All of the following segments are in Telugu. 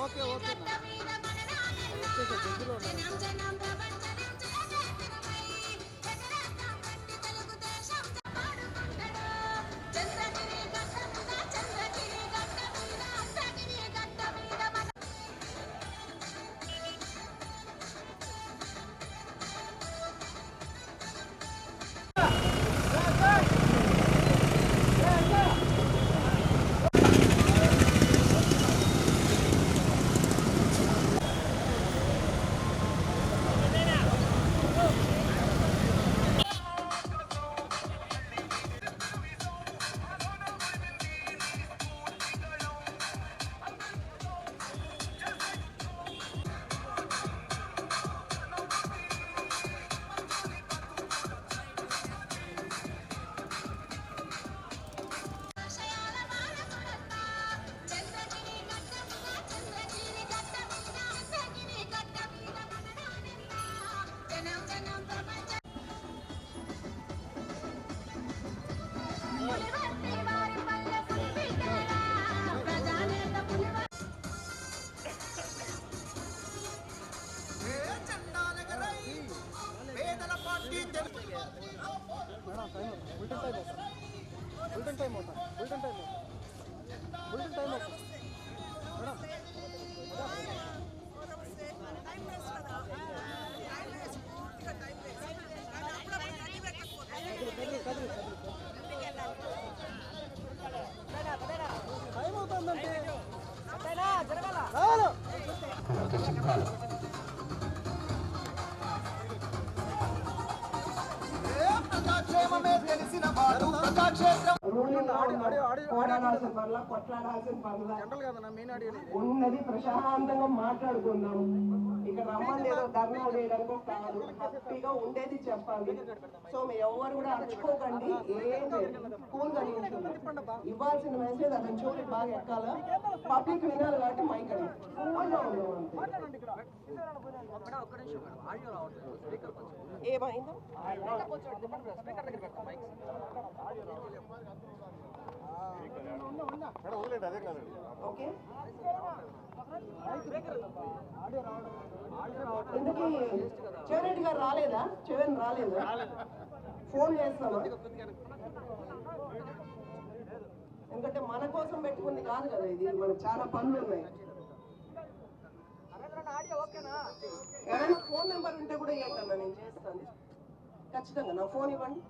Okay okay. వచ్చేసా దగ్గరలో బులెటిన్ టైం అవుతుంది బులెటిన్ టైం పనుల కొట్లాడాల్సిన పనుల. ఉన్నది ప్రశాంతంగా మాట్లాడుకుందాం. ఇక్కడ రమ్మని ఏదో ధర్నా చేయడానికి కాదు హ్యాపీగా ఉండేది చెప్పాలి. సో మీరు ఎవరు కూడా అరుచుకోకండి ఏం కూల్గా ఉంటుంది. ఇవ్వాల్సిన మెసేజ్ అతని చూసి బాగా ఎక్కాల? పబ్లిక్ వినాలి కాబట్టి మైక్ అడిగి. ఏమైందో? ఓకే. చివరెడ్డి గారు రాలేదా చివరి రాలేదా ఫోన్ చేస్తామా ఎందుకంటే మన కోసం పెట్టుకుంది కాదు కదా ఇది మనకు చాలా పనులు ఉన్నాయి ఎవరైనా ఫోన్ నెంబర్ ఉంటే కూడా ఇవ్వండి నేను చేస్తాను ఖచ్చితంగా నా ఫోన్ ఇవ్వండి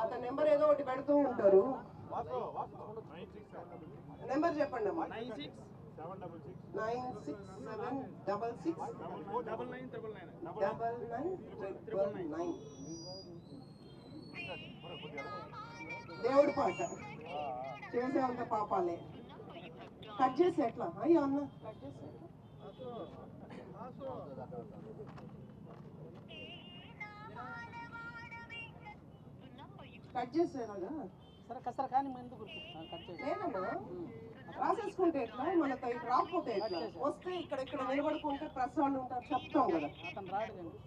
అతని నెంబర్ ఏదో ఒకటి పెడుతూ ఉంటారు. నెంబర్ చెప్పండి అమ్మా. Nine six seven double six. Double nine triple nine. దేవుడి పాట. చేసేంత పాపాలే. కట్ చేసి ఎట్లా? అయ్యో అన్న. కట్ చేసి ఎట్లా? కట్ చేసేలాగా సరే సరే కానీ ఎందుకు కట్ రాసేసుకుంటే ఎట్లా? ఇటు రాకపోతే ఎట్లా? వస్తే ఇక్కడ ఇక్కడ నిలబడుకుంటే ప్రెస్ వాళ్ళు ఉంటారు చెప్తాం కదా. అతను రాడులేండి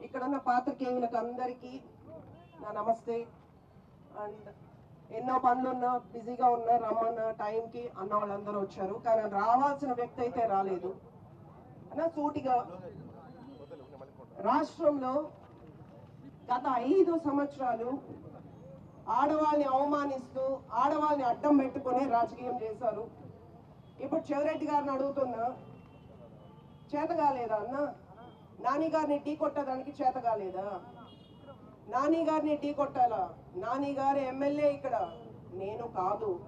ఇక్కడ ఉన్న పాత్రికేయులకు అందరికీ నా నమస్తే. అండ్ ఎన్నో పనులు ఉన్నా బిజీగా ఉన్నా రమ్మన్న టైంకి అన్న వాళ్ళందరూ వచ్చారు. కానీ రావాల్సిన వ్యక్తి అయితే రాలేదు. అన్న సూటిగా రాష్ట్రంలో గత ఐదు సంవత్సరాలు ఆడవాళ్ళని అవమానిస్తూ ఆడవాళ్ళని అడ్డం పెట్టుకుని రాజకీయం చేశారు. ఇప్పుడు చెవిరెడ్డి గారిని అడుగుతున్నా చేత కాలేదా అన్న? నాని గారిని టీ కొట్టడానికి చేత కాలేదా నాని గారిని టీ కొట్టాలా? నాని గారు ఎమ్మెల్యే ఇక్కడ. నేను కాదు.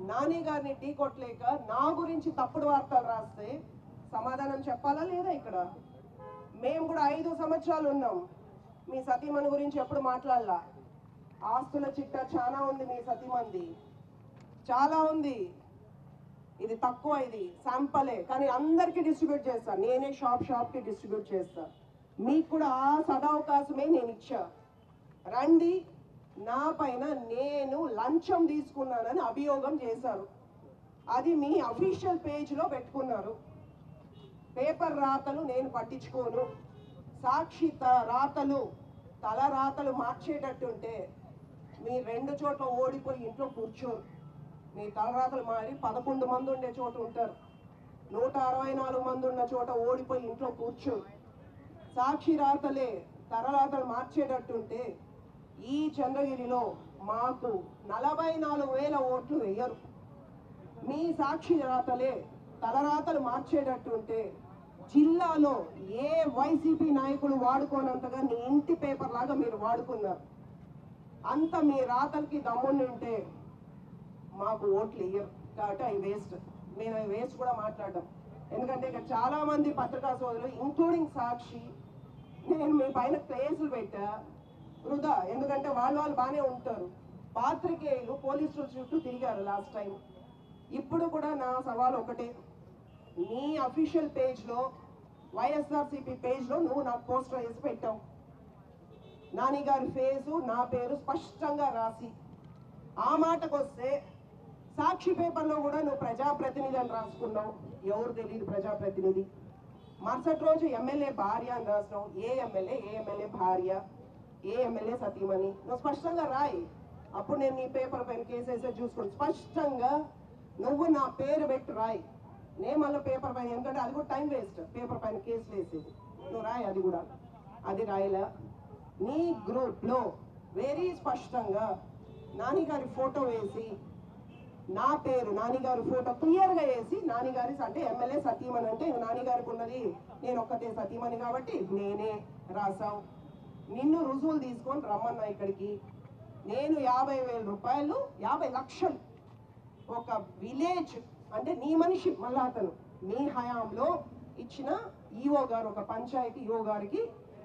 నాని గారిని టీ కొట్టలేక నా గురించి తప్పుడు వార్తలు రాస్తే సమాధానం చెప్పాలా లేదా ఇక్కడ? మేము కూడా ఐదు సంవత్సరాలు ఉన్నాం. మీ సతీమణి గురించి ఎప్పుడు మాట్లాడలా? ఆస్తుల చిట్టా చాలా ఉంది మీ సతీమంది చాలా ఉంది. ఇది తక్కువ ఇది. శాంపలే. కానీ అందరికీ డిస్ట్రిబ్యూట్ చేస్తాను నేనే షాప్ షాప్కి డిస్ట్రిబ్యూట్ చేస్తాను మీకు కూడా ఆ సదవకాశమే నేను ఇచ్చా. రండి నా పైన నేను లంచం తీసుకున్నానని అభియోగం చేశారు. అది మీ అఫీషియల్ పేజ్లో పెట్టుకున్నారు. పేపర్ రాతలు నేను పట్టించుకోను. సాక్షి త- రాతలు తల రాతలు మార్చేటట్టుంటే మీ రెండు చోట్ల ఓడిపోయి ఇంట్లో కూర్చోరు. మీ తలరాతలు మారి పదకొండు మంది ఉండే చోట ఉంటారు. నూట అరవై నాలుగు మంది ఉన్న చోట ఓడిపోయి ఇంట్లో కూర్చోరు. సాక్షి రాతలే తలరాతలు మార్చేటట్టుంటే ఈ చంద్రగిరిలో మాకు నలభై నాలుగు వేల ఓట్లు వేయరు. మీ సాక్షి రాతలే తలరాతలు మార్చేటట్టుంటే జిల్లాలో ఏ వైసీపీ నాయకులు వాడుకోనంతగా నీ ఇంటి పేపర్ లాగా మీరు వాడుకున్నారు. అంత మీ రాతలకి దమ్ముంటే మాకు ఓట్లు ఇయ్యరు కాబట్టి అవి వేస్ట్. మేము అవి వేస్ట్ కూడా మాట్లాడడం. ఎందుకంటే ఇక్కడ చాలామంది పత్రికా సోదరులు ఇంక్లూడింగ్ సాక్షి నేను మీ పైన కేసులు పెట్టా. వృధా. ఎందుకంటే వాళ్ళు వాళ్ళు బాగానే ఉంటారు. పాత్రికేయులు పోలీసుల చుట్టూ తిరిగారు లాస్ట్ టైం ఇప్పుడు కూడా నా సవాల్ ఒకటే. నీ అఫీషియల్ పేజ్లో వైఎస్ఆర్సీపీ పేజ్లో నువ్వు నాకు పోస్టర్ వేసి పెట్టావు. నాని గారి ఫేసు నా పేరు స్పష్టంగా రాసి. ఆ మాటకు వస్తే సాక్షి పేపర్లో కూడా నువ్వు ప్రజాప్రతినిధి అని రాసుకున్నావు. ఎవరు తెలియదు ప్రజాప్రతినిధి. మరుసటి రోజు ఎమ్మెల్యే భార్య అని రాసినావు. ఏ ఎమ్మెల్యే ఏ ఎమ్మెల్యే భార్య? ఏ ఎమ్మెల్యే సతీమణి? నువ్వు స్పష్టంగా రాయి. అప్పుడు నేను నీ పేపర్ పైన కేసేసే చూసుకోండి స్పష్టంగా నువ్వు నా పేరు పెట్టి రాయి. నేను మళ్ళీ పేపర్ పైన ఎందుకంటే అది కూడా టైం వేస్ట్ పేపర్ పైన కేసులు వేసేది. నువ్వు రాయి అది కూడా. అది రాయలా? నీ గ్రూప్లో వెరీ స్పష్టంగా నాని గారి ఫోటో వేసి నా పేరు నానిగారి ఫోటో క్లియర్గా వేసి నానిగారి అంటే ఎమ్మెల్యే సతీమణి అంటే నానిగారికి ఉన్నది నేను ఒక్కతే సతీమణి కాబట్టి నేనే రాసావు. నిన్ను రుజువులు తీసుకొని రమ్మన్నా ఇక్కడికి. నేను యాభై వేల రూపాయలు యాభై లక్షలు ఒక విలేజ్ అంటే నీ మనిషి మళ్ళా అతను నీ హయాంలో ఇచ్చిన ఈఓ గారు ఒక పంచాయతీ ఈఓ గారికి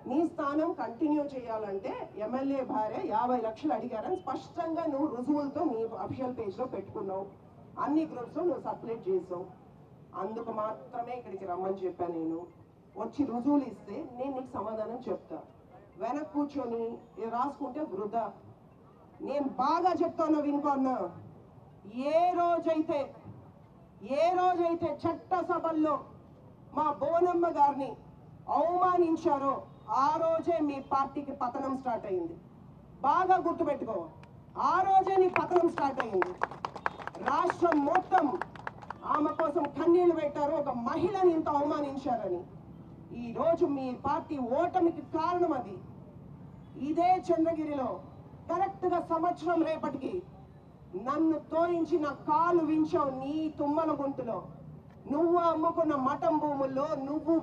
నీ స్థానం కంటిన్యూ చేయాలంటే ఎమ్మెల్యే భార్య యాభై లక్షలు అడిగారని స్పష్టంగా నువ్వు రుజువులతో నీ అఫిషియల్ పేజ్లో పెట్టుకున్నావు. అన్ని గ్రూప్స్లో నువ్వు సర్క్యులేట్ చేసావు. అందుకు మాత్రమే ఇక్కడికి రమ్మని చెప్పాను నేను. వచ్చి రుజువులు ఇస్తే నేను నీకు సమాధానం చెప్తాను వెనక్ కూర్చొని రాసుకుంటే వృధా. నేను బాగా చెప్తాను వినుకోన్నా ఏ రోజైతే ఏ రోజైతే చట్టసభల్లో మా బోనమ్మ గారిని అవమానించారో ఆ రోజే మీ పార్టీకి పతనం స్టార్ట్ అయింది. బాగా గుర్తుపెట్టుకో. ఆ రోజే నీ పతనం స్టార్ట్ అయింది. రాష్ట్రం మొత్తం ఆమె కోసం కన్నీళ్ళు పెట్టారు ఒక మహిళని ఇంత అవమానించారని. ఈరోజు మీ పార్టీ ఓటమికి కారణం అది. ఇదే చంద్రగిరిలో కరెక్ట్గా సంవత్సరం రేపటికి నన్ను తోయించి నా కాలు వించావు నీ తుమ్మల గుంటులో నువ్వు అమ్ముకున్న మఠం భూముల్లో నువ్వు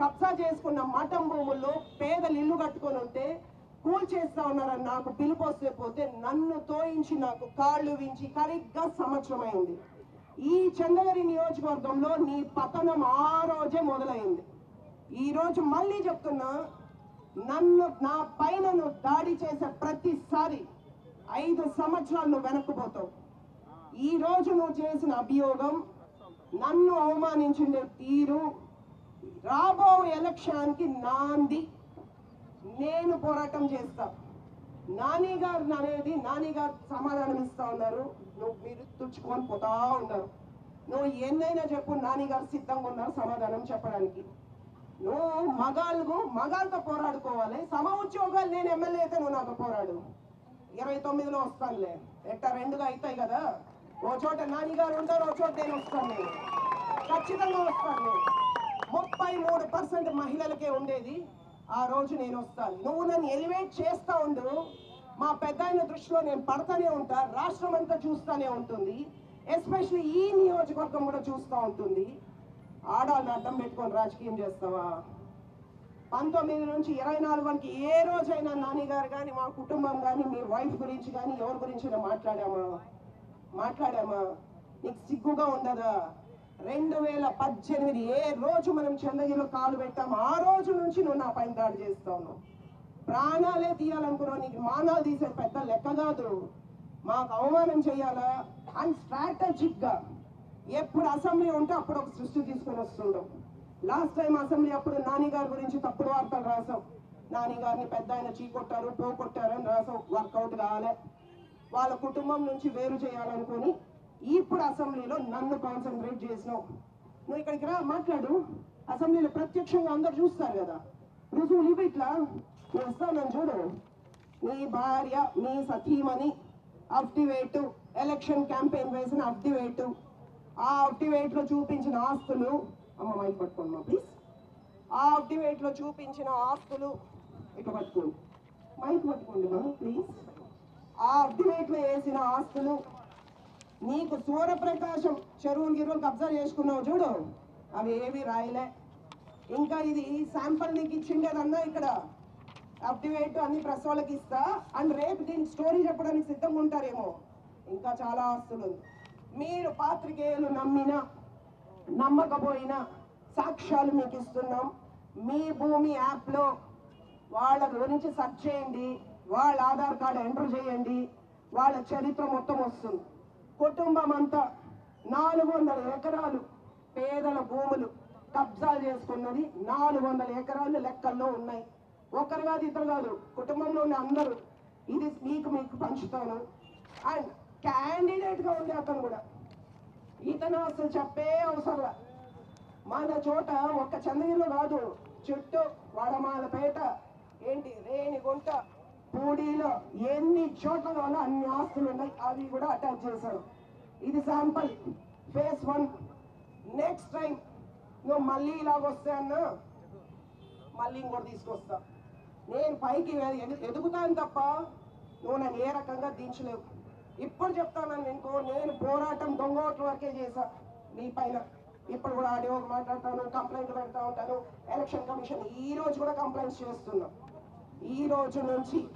కబ్జా చేసుకున్న మఠం భూముల్లో పేదలు ఇల్లు కట్టుకొని ఉంటే కూల్ చేస్తా ఉన్నారని నాకు పిలుపు వస్తే పోతే నన్ను తోయించి నాకు కాళ్ళు వించి కరెక్ట్గా సంవత్సరం అయింది. ఈ చంద్రగిరి నియోజకవర్గంలో నీ పతనం ఆ రోజే మొదలైంది. ఈ రోజు మళ్ళీ చెప్తున్నా నన్ను నా పైన నువ్వు దాడి చేసే ప్రతిసారి ఐదు సంవత్సరాలు నువ్వు వెనక్కుపోతావు. ఈ రోజు నువ్వు చేసిన అభియోగం నన్ను అవమానించిన తీరు రాబో ఎలక్షన్కి నాంది. నేను పోరాటం చేస్తా. నాని గారు అనేది నానిగారు సమాధానం ఇస్తా ఉన్నారు. నువ్వు మీరు తుడుచుకొని పోతా ఉన్నారు. నువ్వు ఎన్నైనా చెప్పు నాని గారు సిద్ధంగా ఉన్నారు సమాధానం చెప్పడానికి. నువ్వు మగాళ్ళు మగాళ్ళతో పోరాడుకోవాలి. సమ ఉద్యోగాలు నేను ఎమ్మెల్యే అయితే నువ్వు నాతో పోరాడు. ఇరవై తొమ్మిదిలో వస్తానులే. ఎట్ట రెండుగా అవుతాయి కదా? ఓ చోట నానిగారు ఉంటారు ఓ చోట నేను వస్తాను. నేను ఖచ్చితంగా వస్తాను నేను. ముప్పై మూడు పర్సెంట్ మహిళలకే ఉండేది. ఆ రోజు నేను వస్తాను. నువ్వు నన్ను ఎలివేట్ చేస్తా ఉండు. మా పెద్ద దృష్టిలో నేను పడతానే ఉంటా. రాష్ట్రం అంతా చూస్తూనే ఉంటుంది. ఎస్పెషల్లీ ఈ నియోజకవర్గం కూడా చూస్తూ ఉంటుంది. ఆడాలను అడ్డం పెట్టుకొని రాజకీయం చేస్తావా? పంతొమ్మిది నుంచి ఇరవై నాలుగు వరకు ఏ రోజైనా నాన్నగారు కానీ మా కుటుంబం కానీ మీ వైఫ్ గురించి కానీ ఎవరి గురించి మాట్లాడామా? మాట్లాడామా? నీకు సిగ్గుగా ఉండదా? రెండు వేల పద్దెనిమిది ఏ రోజు మనం చంద్రగిరిలో కాలు పెట్టాము ఆ రోజు నుంచి నువ్వు నా పైన దాడి చేస్తావు ప్రాణాలే తీయాలనుకున్నావు నీకు మానాలు తీసే పెద్ద లెక్క కాదు. మాకు అవమానం చేయాలా? అండ్ స్ట్రాటజిక్గా ఎప్పుడు అసెంబ్లీ ఉంటే అప్పుడు ఒక సృష్టి తీసుకొని వస్తుండవు లాస్ట్ టైం అసెంబ్లీ అప్పుడు నాని గారి గురించి తప్పుడు వార్తలు రాసాం. నాని గారిని పెద్ద ఆయన చీకొట్టారు పోగొట్టారు అని రాసాం. వర్కౌట్ కాలే. వాళ్ళ కుటుంబం నుంచి వేరు చేయాలనుకొని ఇప్పుడు అసెంబ్లీలో నన్ను కాన్సన్ట్రేట్ చేసినావు నువ్వు ఇక్కడికి రా మాట్లాడు. అసెంబ్లీలో ప్రత్యక్షంగా అందరు చూస్తారు కదా. రుజువులు ఇవి ఇట్లా. నువ్వు వస్తానని నన్ను చూడు. నీ భార్య నీ సతీమణి అఫ్టివేట్ ఎలక్షన్ క్యాంపెయిన్ వేసిన అఫ్టివేట్. ఆ అఫ్టివేట్లో చూపించిన ఆస్తులు అమ్మ మైక్ పట్టుకోండి ప్లీజ్ ఆ అఫ్టివేట్లో చూపించిన ఆస్తులు ఇక పట్టుకోండి. మైక్ పట్టుకోండి మా ప్లీజ్ ఆ అఫ్టివేట్లో వేసిన ఆస్తులు నీకు సూర్యప్రకాశం చెరువులు గిరువులు కబ్జా చేసుకున్నావు చూడు. అవి ఏవి రాయలే. ఇంకా ఇది శాంపుల్ నీకు ఇచ్చిండేదన్నా ఇక్కడ. అప్టివేట్ అన్ని ప్రెస్ వాళ్ళకి ఇస్తా. అండ్ రేపు దీనికి స్టోరీ చెప్పడానికి సిద్ధంగా ఉంటారేమో. ఇంకా చాలా ఆస్తులు ఉంది. మీరు పాత్రికేయులు నమ్మిన నమ్మకపోయినా సాక్ష్యాలు మీకు ఇస్తున్నాం. మీ భూమి యాప్లో వాళ్ళ గురించి సెర్చ్ చేయండి వాళ్ళ ఆధార్ కార్డు ఎంటర్ చేయండి వాళ్ళ చరిత్ర మొత్తం వస్తుంది. కుటుంబం అంతా నాలుగు వందల ఎకరాలు పేదల భూములు కబ్జాలు చేసుకున్నది నాలుగు వందల ఎకరాలు లెక్కల్లో ఉన్నాయి. ఒకరు కాదు ఇద్దరు కాదు కుటుంబంలో ఉన్న అందరూ ఇది మీకు మీకు పంచుతాను. అండ్ క్యాండిడేట్గా అతను కూడా. ఇతను అసలు చెప్పే అవసరంలా మన చోట ఒక్క చంద్రగిరిలో కాదు చుట్టూ వడమాలపేట ఏంటి రేణిగుంట పూడిలో ఎన్ని చోట్ల కావాలో అన్ని ఆస్తులు ఉన్నాయి అవి కూడా అటాచ్ చేశారు. ఇది sample phase one. Next time నువ్వు మళ్ళీ ఇలాగ వస్తే అన్నా మళ్ళీ ఇంకోటి తీసుకొస్తా. నేను పైకి ఎదుగుతాను తప్ప నువ్వు నన్ను ఏ రకంగా దించలేవు. ఇప్పుడు చెప్తాను ఇంకో నేను పోరాటం దొంగ ఓట్ల వరకే చేశా. మీ పైన. ఇప్పుడు కూడా ఆడియో మాట్లాడతాను కంప్లైంట్ పెడతా ఉంటాను. ఎలక్షన్ కమిషన్ ఈ రోజు కూడా కంప్లైంట్స్ చేస్తున్నా. ఈ రోజు నుంచి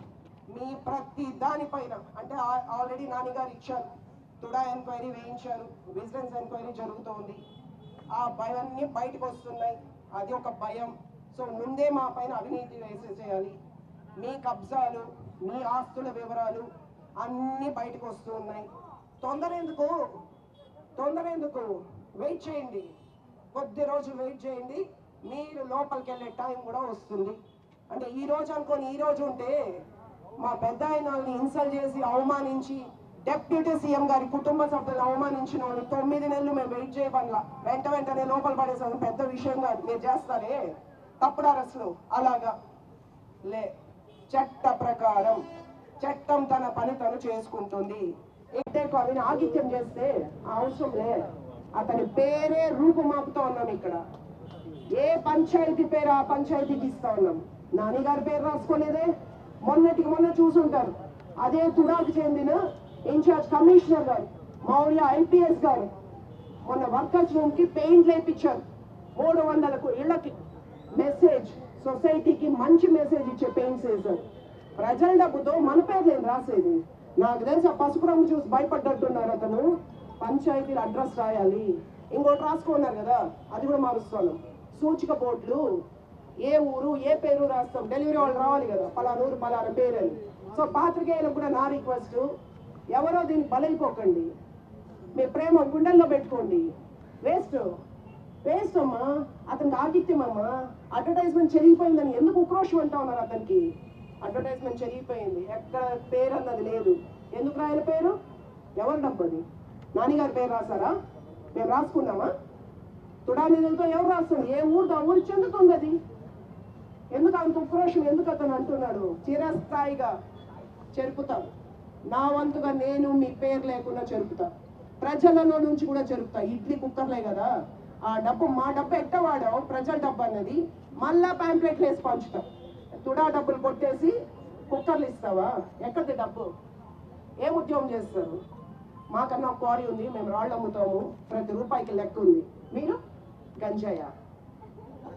మీ ప్రతి దానిపైన అంటే ఆల్రెడీ నాన్నగారు ఇచ్చారు. తుడా ఎంక్వైరీ వేయించారు. విజిలెన్స్ ఎంక్వైరీ జరుగుతోంది. ఆ భయాన్ని బయటకు వస్తున్నాయి. అది ఒక భయం. సో ముందే మా పైన అవినీతి వేసేసేయాలి. మీ కబ్జాలు మీ ఆస్తుల వివరాలు అన్నీ బయటకు వస్తూ ఉన్నాయి. తొందర ఎందుకు తొందర ఎందుకు వెయిట్ చేయండి. కొద్ది రోజులు వెయిట్ చేయండి. మీరు లోపలికి వెళ్ళే టైం కూడా వస్తుంది. అంటే ఈ రోజు అనుకోని ఈ రోజు ఉంటే మా పెద్ద వాళ్ళని ఇన్సల్ట్ చేసి అవమానించి డెప్యూటీ సీఎం గారి కుటుంబ సభ్యులను అవమానించిన వాళ్ళు తొమ్మిది నెలలు మేము వెయిట్ చేయబడలా వెంట వెంటనే లోపల పడేసాం పెద్ద విషయం కాదు. మీరు చేస్తారే? తప్పుడు అరెస్టులు. అలాగా. లే. చట్ట ప్రకారం. చట్టం తన పని తను చేసుకుంటుంది. ఇంటే కవిని ఆగిత్యం చేస్తే అవసరం లే. అతని పేరే రూపుమాపుతా ఉన్నాం ఇక్కడ. ఏ పంచాయతీ పేరు ఆ పంచాయతీకి ఇస్తా ఉన్నాం. నాని గారి పేరు రాసుకోలేదే? మొన్నటికి మొన్న చూసుంటారు. అదే తుడాకు చెందిన ఇన్ఛార్జ్ కమిషనర్ గారు మౌర్య ఐపీఎస్ గారు. మొన్న వర్కర్స్ రూమ్కి పెయింట్ లేపించారు. మూడు వందలకు ఇళ్ళకి మెసేజ్ సొసైటీకి మంచి మెసేజ్ ఇచ్చే పెయింట్స్ వేశారు ప్రజల డబ్బుతో మన పేర్లేం రాసేది? నాకు తెలిసి ఆ పసుపు రంగు చూసి భయపడ్డట్టున్నారు అతను. పంచాయతీల అడ్రస్ రాయాలి. ఇంకోటి రాసుకున్నారు కదా అది కూడా మారుస్తాను. సూచిక బోర్డులు ఏ ఊరు ఏ పేరు రాస్తాం. డెలివరీ వాళ్ళు రావాలి కదా పలానా ఊరు పలానా పేరు అని. సో పాత్రికేయులకు కూడా నా రిక్వెస్ట్ ఎవరో దీన్ని బలైపోకండి. మీ ప్రేమ గుండెల్లో పెట్టుకోండి. వేస్ట్ వేస్ట్ అమ్మా. అతనికి ఆగిత్యం అమ్మా. అడ్వర్టైజ్మెంట్ చెరిగిపోయిందని ఎందుకు ఉక్రోషం అంటా ఉన్నారు అతనికి? అడ్వర్టైజ్మెంట్ చెరిగిపోయింది. ఎక్కడ పేరు అన్నది లేదు. ఎందుకు రాయల పేరు? ఎవరు డబ్బు అది నాన్నగారి పేరు రాసారా మేము రాసుకున్నామా? తుడా నిధులతో ఎవరు రాస్తుంది ఏ ఊరు ఆ ఊరు చెందుతుంది అది. ఎందుకు అంత ఉక్రోషం ఎందుకు అతను అంటున్నాడు? చిరస్థాయిగా చెరుపుతాం. నా వంతుగా నేను మీ పేరు లేకుండా చెరుపుతా. ప్రజలలో నుంచి కూడా చెరుపుతా. ఇడ్లీ కుక్కర్లే కదా. ఆ డబ్బు మా డబ్బు ఎట్ట వాడావు? ప్రజల డబ్బు అన్నది. మళ్ళా ప్యాంప్లెట్లు వేసి పంచుతాం. తుడా డబ్బులు కొట్టేసి కుక్కర్లు ఇస్తావా? ఎక్కడిది డబ్బు? ఏం ఉద్యోగం చేస్తారు? మాకన్నా ఒక క్వారీ ఉంది మేము రాళ్ళు అమ్ముతాము. ప్రతి రూపాయికి లెక్క ఉంది. మీరు? గంజాయ?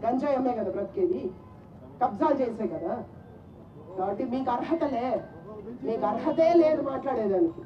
గంజాయి అమ్మే కదా బ్రతికేది. కబ్జాలు చేసే కదా. కాబట్టి మీకు అర్హత లే. మీకు అర్హతే లేదు మాట్లాడేదానికి.